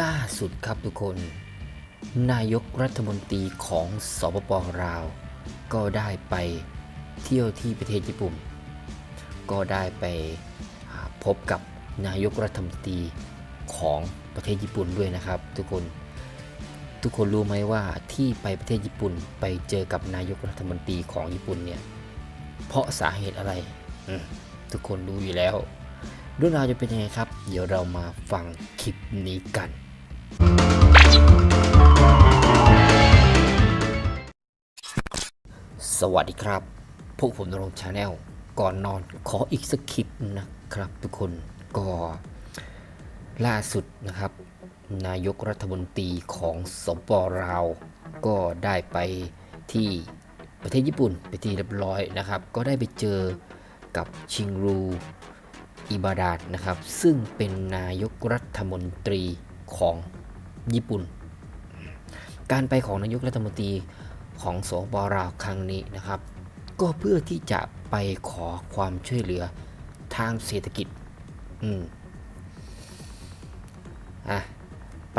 ล่าสุดครับทุกคน นายกรัฐมนตรีของสปปลาว ก็ได้ไปเที่ยวที่ประเทศญี่ปุ่น ก็ได้ไปพบกับนายกรัฐมนตรีของประเทศญี่ปุ่นด้วยนะครับ ทุกคน ทุกคนรู้ไหมว่าที่ไปประเทศญี่ปุ่นไปเจอกับนายกรัฐมนตรีของญี่ปุ่นเนี่ยเพราะสาเหตุอะไร ทุกคนรู้อยู่แล้ว เรื่องราวจะเป็นยังไงครับ เดี๋ยวเรามาฟังคลิปนี้กัน สวัสดีครับ พวกผมนรงชาแนลก่อนนอนขออีกสักคลิปนะครับ ทุกคนก็ล่าสุดนะครับ นายกรัฐมนตรีของสปปลาว ก็ได้ไปที่ประเทศญี่ปุ่นไปที่เรียบร้อยนะครับ ก็ได้ไปเจอกับชิงรู อิบาดาดนะครับ ซึ่งเป็นนายกรัฐมนตรีของญี่ปุ่น การไปของนายกรัฐมนตรีของโสปปลาวครั้งนี้นะครับ ก็เพื่อที่จะไปขอความช่วยเหลือทางเศรษฐกิจ อืม อะ ไป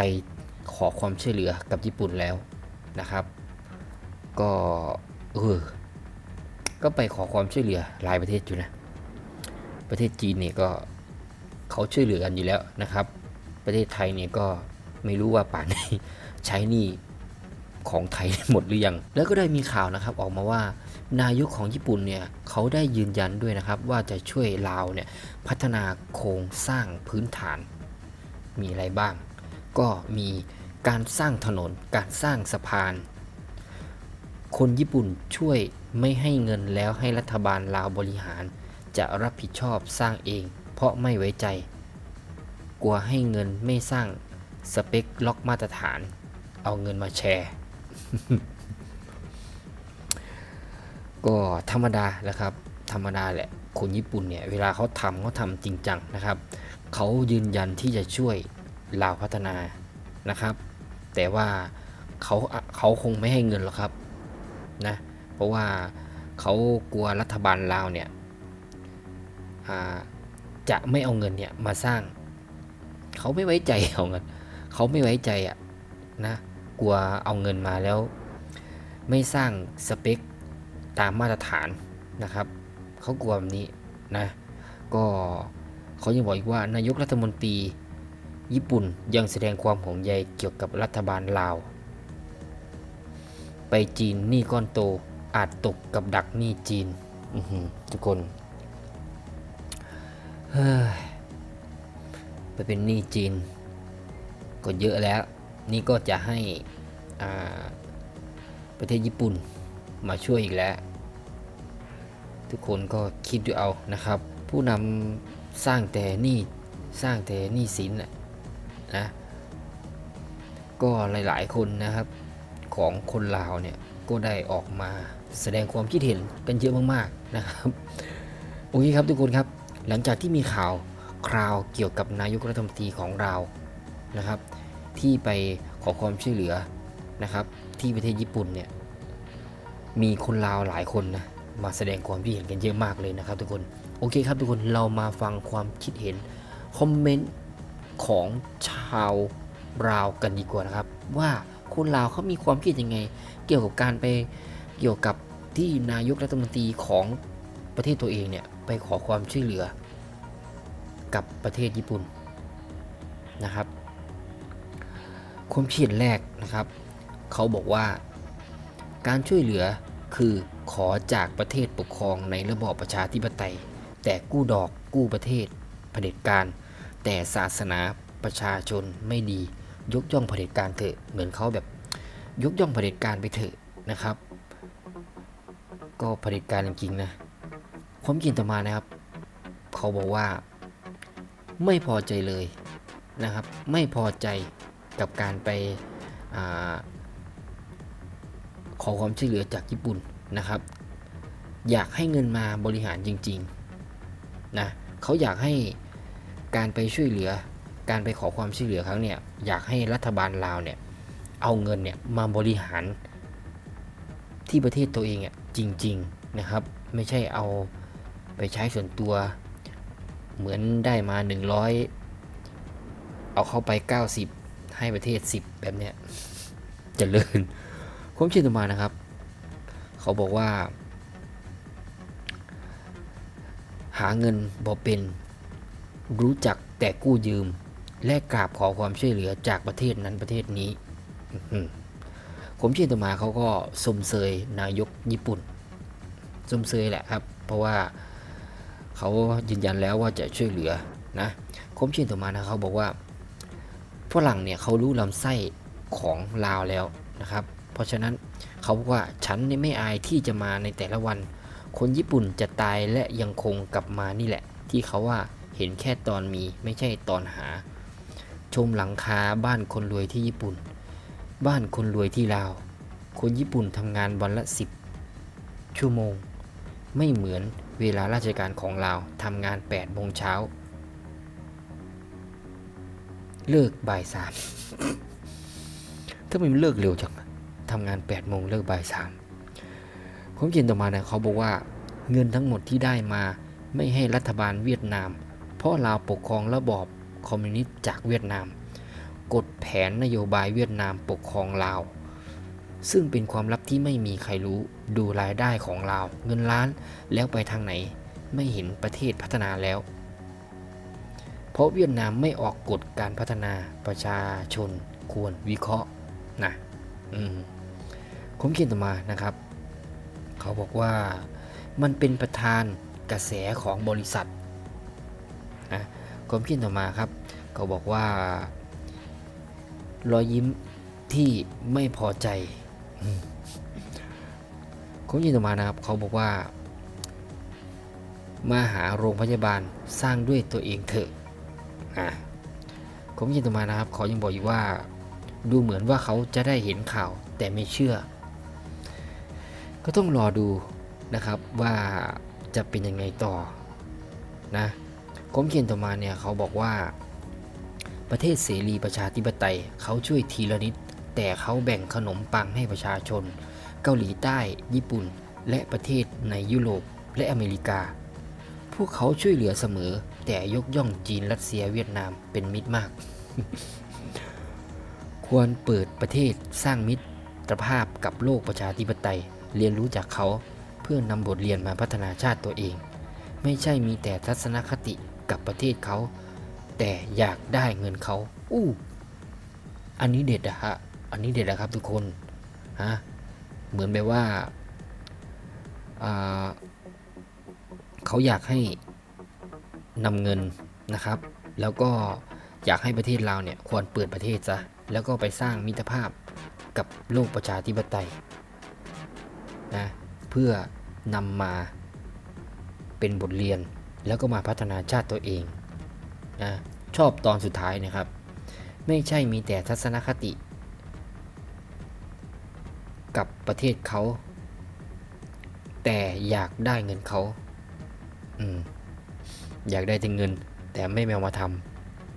ขอความช่วยเหลือกับญี่ปุ่นแล้วนะครับ ก็ เออ ก็ไปขอความช่วยเหลือหลายประเทศอยู่นะ ประเทศจีนเนี่ยก็เขาช่วยเหลือกันอยู่แล้วนะครับ ประเทศไทยเนี่ยก็ไม่รู้ว่าป่านนี้ใช้นี่ของไทยหมดหรือยัง แล้วก็ได้มีข่าวนะครับออกมาว่า นายกของญี่ปุ่นเนี่ยเขาได้ยืนยันด้วยนะครับ ว่าจะช่วยลาวเนี่ยพัฒนาโครงสร้างพื้นฐาน มีอะไรบ้าง ก็มีการสร้างถนนการสร้างสะพาน คนญี่ปุ่นช่วยไม่ให้เงินแล้วให้รัฐบาลลาวบริหาร จะรับผิดชอบสร้างเอง เพราะไม่ไว้ใจ กลัวให้เงินไม่สร้างสเปคล็อกมาตรฐาน เอาเงินมาแชร์ก็ธรรมดาแหละครับ ธรรมดาแหละ คนญี่ปุ่นเนี่ย เวลาเขาทำเขาทำจริงจังนะครับ เขายืนยันที่จะช่วยลาวพัฒนานะครับ แต่ว่าเขาเขาคงไม่ให้เงินหรอกครับนะ เพราะว่าเขากลัวรัฐบาลลาวเนี่ย จะไม่เอาเงินเนี่ยมาสร้าง เขาไม่ไว้ใจเอาเงินเขาไม่ไว้ใจอะนะกลัวเอาเงินมาแล้ว ไม่สร้างสเปคตามมาตรฐานนะครับเขากลัวแบบนี้นะก็เขายังบอกอีกว่านายกรัฐมนตรีญี่ปุ่นยังแสดงความห่วงใยเกี่ยวกับรัฐบาลลาว ไปจีนหนี้ก้อนโตอาจตกกับดักหนี้จีนทุกคน ไปเป็นหนี้จีน ก็เยอะแล้ว นี่ก็จะให้ประเทศญี่ปุ่นมาช่วยอีกแล้ว ทุกคนก็คิดดูเอานะครับ ผู้นำสร้างแต่หนี้สร้างแต่หนี้สินนะนะก็หลายๆคนนะครับของคนลาวเนี่ยก็ได้ออกมาแสดงความคิดเห็นกันเยอะมากๆนะครับ โอเคครับทุกคนครับ หลังจากที่มีข่าวคราวเกี่ยวกับนายกรัฐมนตรีของเรานะครับ ที่ไปขอความช่วยเหลือนะครับ ที่ประเทศญี่ปุ่นเนี่ยมีคนลาวหลายคนนะมาแสดงความคิดเห็นกันเยอะมากเลยนะครับ ทุกคนโอเคครับทุกคนเรามาฟังความคิดเห็นคอมเมนต์ของชาวราวกันดีกว่านะครับ ว่าคนลาวเขามีความคิดยังไง เกี่ยวกับการไปเกี่ยวกับที่นายกรัฐมนตรีของประเทศตัวเองเนี่ย ไปขอความช่วยเหลือ กับประเทศญี่ปุ่นนะครับความคิดเห็นแรกนะครับ เขาบอกว่า การช่วยเหลือคือขอจากประเทศปกครองในระบอบประชาธิปไตย แต่กู้ดอกกู้ประเทศเผด็จการ แต่ศาสนาประชาชนไม่ดียกย่องเผด็จการเถอะเหมือนเขาแบบยกย่องเผด็จการไปเถอะนะครับ ก็เผด็จการจริงๆนะ ความคิดต่อมานะครับ เขาบอกว่า ไม่พอใจเลยนะครับ ไม่พอใจกับการไปอขอความช่วยเหลือจากญี่ปุ่นนะครับ อยากให้เงินมาบริหารจริงๆนะเขาอยากให้การไปช่วยเหลือ การไปขอความช่วยเหลือครั้งเนี่ยอยากให้รัฐบาลลาวเนี่ยเอาเงินเนี่ยมาบริหารที่ประเทศตัวเองอะจริง ๆนะครับ ไม่ใช่เอา ไปใช้ส่วนตัว เหมือนได้มา 100 เอาเข้าไป 90 ให้ประเทศ 10 แบบเนี้ยเจริญความคิดต่อมานะครับ เขาบอกว่า หาเงินบ่เป็นรู้จักแต่กู้ยืม และกราบขอความช่วยเหลือจากประเทศนั้นประเทศนี้ข้อหือผมเชื่อต่อมาเขาก็สมเสยนายกญี่ปุ่นสมเสยแหละครับ เพราะว่า เขายืนยันแล้วว่าจะช่วยเหลือนะผมชื่อต่อมานะเขาบอกว่าฝรั่งเนี่ยเขารู้ลำไส้ของลาวแล้วนะครับ เพราะฉะนั้นเขาบอกว่าฉันนี่ไม่อายที่จะมาในแต่ละวัน คนญี่ปุ่นจะตายและยังคงกลับมานี่แหละ ที่เขาว่าเห็นแค่ตอนมีไม่ใช่ตอนหา ชมหลังคาบ้านคนรวยที่ญี่ปุ่น บ้านคนรวยที่ลาว คนญี่ปุ่นทำงานวันละ 10 ชั่วโมง ไม่เหมือน เวลาราชการของลาวทำงาน8โมงเช้า เลิกบ่ายสามถ้ามันเลิกเร็วจังทำงาน8โมงเลิกบ่ายสามผมเขียนต่อมานะเขาบอกว่าเงินทั้งหมดที่ได้มาไม่ให้รัฐบาลเวียดนาม เพราะลาวปกครองระบอบคอมมิวนิสต์จากเวียดนาม กฎแผนนโยบายเวียดนามปกครองลาว ซึ่งเป็นความลับที่ไม่มีใครรู้ ดูรายได้ของลาเงินล้านแล้วไปทางไหน ไม่เห็นประเทศพัฒนาแล้ว เพราะเวียดนามไม่ออกกฎการพัฒนาประชาชนควรวิเคราะห์นะอืมผมเขียนต่อมานะครับ เขาบอกว่ามันเป็นประธานกระแสของบริษัทนะผมเขียนต่อมาครับ เขาบอกว่ารอยยิ้มที่ไม่พอใจ อืมผมยินต่อมานะครับ เขาบอกว่า มาหาโรงพยาบาลสร้างด้วยตัวเองเถอะอะผมยินต่อมานะครับเขายังบอกอีกว่า ดูเหมือนว่าเขาจะได้เห็นข่าวแต่ไม่เชื่อ ก็ต้องรอดูนะครับว่าจะเป็นยังไงต่อนะผมเขียนต่อมาเนี่ยเขาบอกว่า ประเทศเสรีประชาธิปไตยเขาช่วยทีละนิด แต่เขาแบ่งขนมปังให้ประชาชน เกาหลีใต้ ญี่ปุ่น และประเทศในยุโรปและอเมริกา พวกเขาช่วยเหลือเสมอ แต่ยกย่องจีนรัสเซียเวียดนามเป็นมิตรมาก ควรเปิดประเทศสร้างมิตรภาพกับโลกประชาธิปไตย เรียนรู้จากเขาเพื่อนำบทเรียนมาพัฒนาชาติตัวเอง ไม่ใช่มีแต่ทัศนคติกับประเทศเขา แต่อยากได้เงินเขา อู้ อันนี้เด็ดอะฮะ อันนี้เด็ดนะครับทุกคนฮะเหมือนแบบว่าเขาอยากให้นำเงินนะครับ แล้วก็อยากให้ประเทศเราเนี่ยควรเปิดประเทศซะแล้วก็ไปสร้างมิตรภาพกับโลกประชาธิปไตยนะเพื่อนำมาเป็นบทเรียนแล้วก็มาพัฒนาชาติตัวเองนะชอบตอนสุดท้ายนะครับ ไม่ใช่มีแต่ทัศนคติ กับประเทศเขา แต่อยากได้เงินเขาอืมอยากได้แต่เงิน แต่ไม่แมวมาท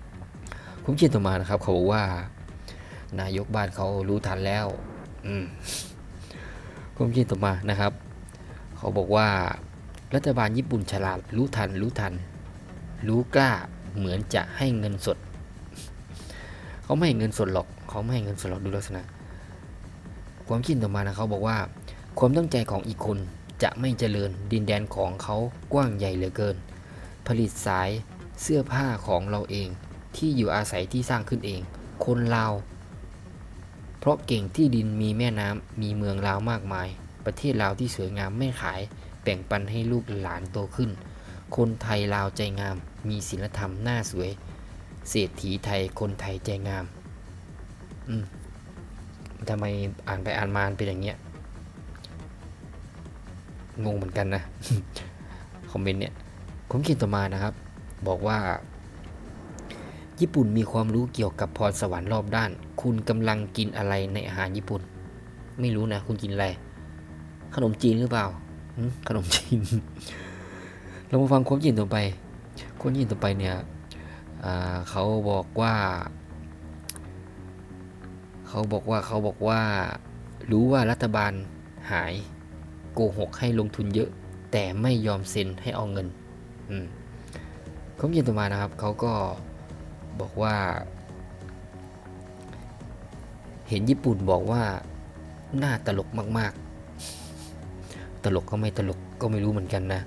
ำผมเขียนต่อมานะครับ เขาบอกว่า นายกบ้านเขารู้ทันแล้ว อืมผมเขียนต่อมานะครับ เขาบอกว่า รัฐบาลญี่ปุ่นฉลาดรู้ทันรู้ทัน รู้กล้าเหมือนจะให้เงินสด เขาไม่ให้เงินสดหรอก เขาไม่ให้เงินสดหรอกดูลักษณะ ความคิดต่อมานะเขาบอกว่า ความตั้งใจของอีกคนจะไม่เจริญดินแดนของเขากว้างใหญ่เหลือเกิน ผลิตสายเสื้อผ้าของเราเอง ที่อยู่อาศัยที่สร้างขึ้นเอง คนลาว เพราะเก่งที่ดินมีแม่น้ำมีเมืองลาวมากมาย ประเทศลาวที่สวยงามไม่ขายแบ่งปันให้ลูกหลานโตขึ้น คนไทยลาวใจงาม มีศีลธรรมหน้าสวย เศรษฐีไทยคนไทยใจงาม อืม ทำไมอ่านไปอ่านมาเป็นอย่างเงี้ย งงเหมือนกันนะ คอมเมนต์เนี่ย ผมเขียนต่อมานะครับ บอกว่า ญี่ปุ่นมีความรู้เกี่ยวกับพรสวรรค์รอบด้าน คุณกำลังกินอะไรในอาหารญี่ปุ่น ไม่รู้นะ คุณกินอะไร ขนมจีนหรือเปล่า ขนมจีน เรามาฟังความยินต่อไป ความยินต่อไปเนี่ยเขาบอกว่า เขาบอกว่าเขาบอกว่า รู้ว่ารัฐบาลหายโกหกให้ลงทุนเยอะ แต่ไม่ยอมเซ็นให้เอาเงินอืมเขาเขียนต่อมานะครับเขาก็บอกว่า เห็นญี่ปุ่นบอกว่าน่าตลกมาก ๆ ตลกก็ไม่ตลกก็ไม่รู้เหมือนกันนะ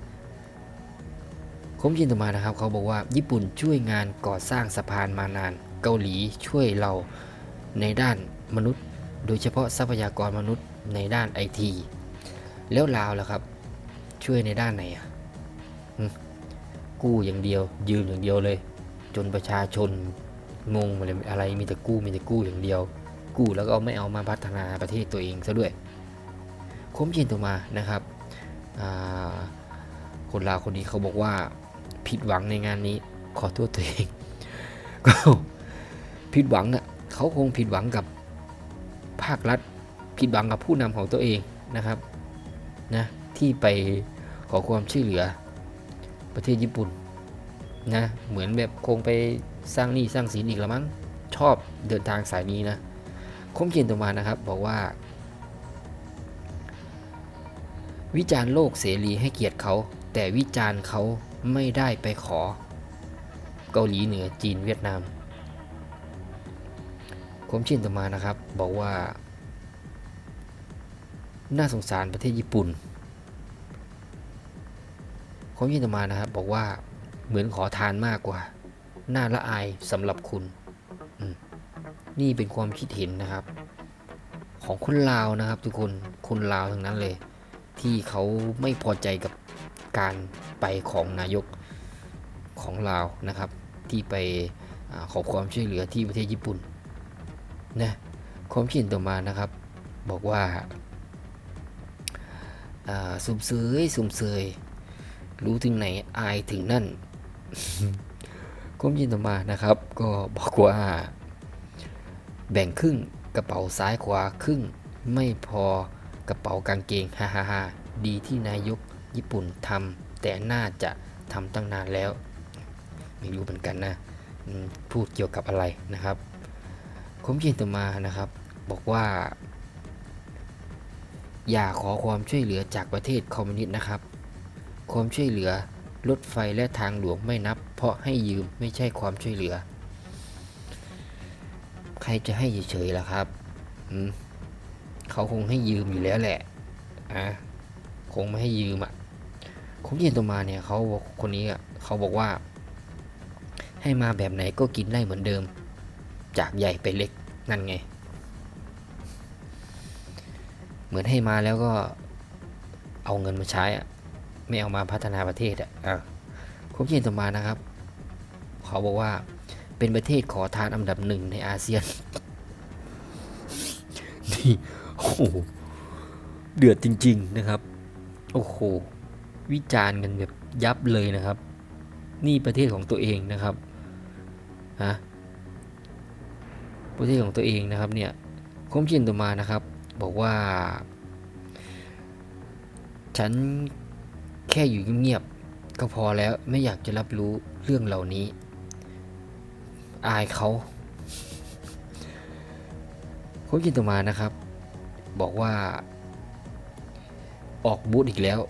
คมยินต่อมานะครับ เขาบอกว่าญี่ปุ่นช่วยงานก่อสร้างสะพานมานาน เกาหลีช่วยเรา ในด้านมนุษย์ โดยเฉพาะทรัพยากรมนุษย์ในด้านไอทีแล้วลาวล่ะครับ ช่วยในด้านไหนอะกู้อย่างเดียว ยืมอย่างเดียวเลย จนประชาชนงงอะไรอะไรมีแต่กู้มีแต่กู้อย่างเดียว กู้แล้วก็ไม่เอามาพัฒนาประเทศตัวเองซะด้วยคมยินต่อมานะครับคนลาวคนนี้เขาบอกว่าผิดหวังในงานนี้ขอโทษตัวเองก็ผิดหวังอะ เขาคงผิดหวังกับภาครัฐ ผิดหวังกับผู้นำของตัวเองนะครับนะที่ไปขอความช่วยเหลือประเทศญี่ปุ่นนะเหมือนแบบคงไปสร้างหนี้สร้างสินอีกละมั้งชอบเดินทางสายนี้นะคมเขียนต่อมานะครับบอกว่า วิจารณ์โลกเสรีให้เกียรติเขา แต่วิจารณ์เขาไม่ได้ไปขอ เกาหลีเหนือจีนเวียดนาม คมเขียนต่อมานะครับ บอกว่า น่าสงสารประเทศญี่ปุ่นคมเขียนต่อมานะครับ บอกว่าเหมือนขอทานมากกว่า น่าละอายสำหรับคุณนี่เป็นความคิดเห็นนะครับ ของคนลาวนะครับ ทุกคนคนลาวทั้งนั้นเลย ที่เขาไม่พอใจกับการไปของนายกของลาวนะครับ ที่ไปอขอความช่วยเหลือที่ประเทศญี่ปุ่น นะความคิดเห็นต่อมานะครับ บอกว่าสุ่มเสยสุ่มเสยรู้ถึงไหนอายถึงนั่นความคิดเห็นต่อมานะครับ ก็บอกว่า แบ่งครึ่งกระเป๋าซ้ายขวาครึ่งไม่พอกระเป๋ากางเกงฮ่าฮ่าฮ่าดีที่นายกญี่ปุ่นทำแต่น่าจะทำตั้งนานแล้ว ไม่รู้เหมือนกันนะพูดเกี่ยวกับอะไรนะครับ คมเขียนต่อมานะครับ บอกว่า อย่าขอความช่วยเหลือจากประเทศคอมมิวนิสต์นะครับ ความช่วยเหลือรถไฟและทางหลวงไม่นับ เพราะให้ยืมไม่ใช่ความช่วยเหลือ ใครจะให้เฉยๆล่ะครับเขาคงให้ยืมอยู่แล้วแหละอะคงไม่ให้ยืมอะคนที่เห็นตัวมาเนี่ยเขาคนนี้อะเขาบอกว่า ให้มาแบบไหนก็กินได้เหมือนเดิม จากใหญ่ไปเล็กนั่นไง เหมือนให้มาแล้วก็เอาเงินมาใช้อะไม่เอามาพัฒนาประเทศอะอะคนที่เห็นตัวมานะครับ เขาบอกว่าเป็นประเทศขอทานอันดับหนึ่งในอาเซียนนี่โอ้โหเดือดจริง ๆนะครับ โอ้โหวิจารณ์กันแบบยับเลยนะครับ นี่ประเทศของตัวเองนะครับฮะ ประเทศของตัวเองนะครับเนี่ยคมเขียนต่อมานะครับ บอกว่า ฉันแค่อยู่เงียบๆก็พอแล้วไม่อยากจะรับรู้เรื่องเหล่านี้ อายเขาคนกินต่อมานะครับ บอกว่า ออกบูธอีกแล้ว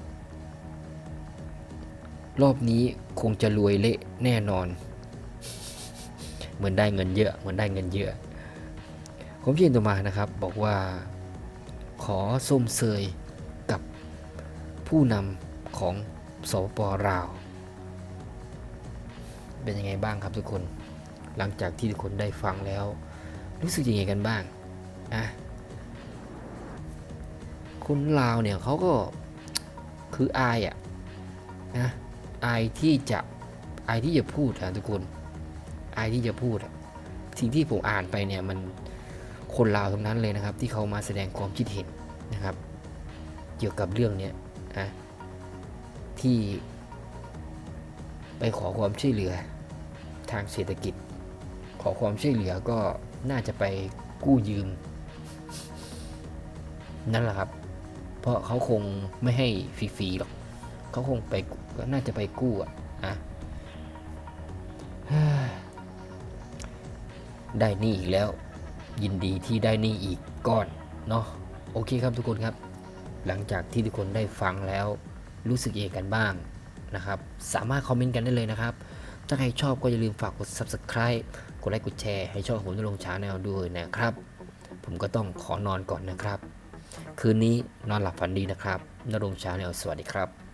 รอบนี้คงจะรวยเละแน่นอน เหมือนได้เงินเยอะ เหมือนได้เงินเยอะ ผมยินต่อมานะครับ บอกว่าขอส้มเซยกับผู้นำของสปปลาว เป็นยังไงบ้างครับทุกคน หลังจากที่ทุกคนได้ฟังแล้ว รู้สึกยังไงกันบ้างอะคนลาวเนี่ยเขาก็คืออายอะนะอายที่จะอายที่จะพูดอะทุกคนอายที่จะพูดสิ่งที่ผมอ่านไปเนี่ยมัน คนลาวทั้งนั้นเลยนะครับ ที่เขามาแสดงความคิดเห็นนะครับ เกี่ยวกับเรื่องเนี้ยอะที่ไปขอความช่วยเหลือทางเศรษฐกิจ ขอความช่วยเหลือก็น่าจะไปกู้ยืม นั่นแหละครับ เพราะเขาคงไม่ให้ฟรีๆหรอกเขาคงไปก็น่าจะไปกู้อะอะได้นี่อีกแล้ว ยินดีที่ได้นี่อีกก้อนเนาะโอเคครับทุกคนครับ หลังจากที่ทุกคนได้ฟังแล้วรู้สึกเองกันบ้างนะครับ สามารถคอมเมนต์กันได้เลยนะครับ ถ้าใครชอบก็อย่าลืมฝากกด subscribe กดไลค์กดแชร์ให้ช่องผมจะลงชาแนลด้วยนะครับ ผมก็ต้องขอนอนก่อนนะครับ คืนนี้นอนหลับฝันดีนะครับนรงค์ชาแนลสวัสดีครับ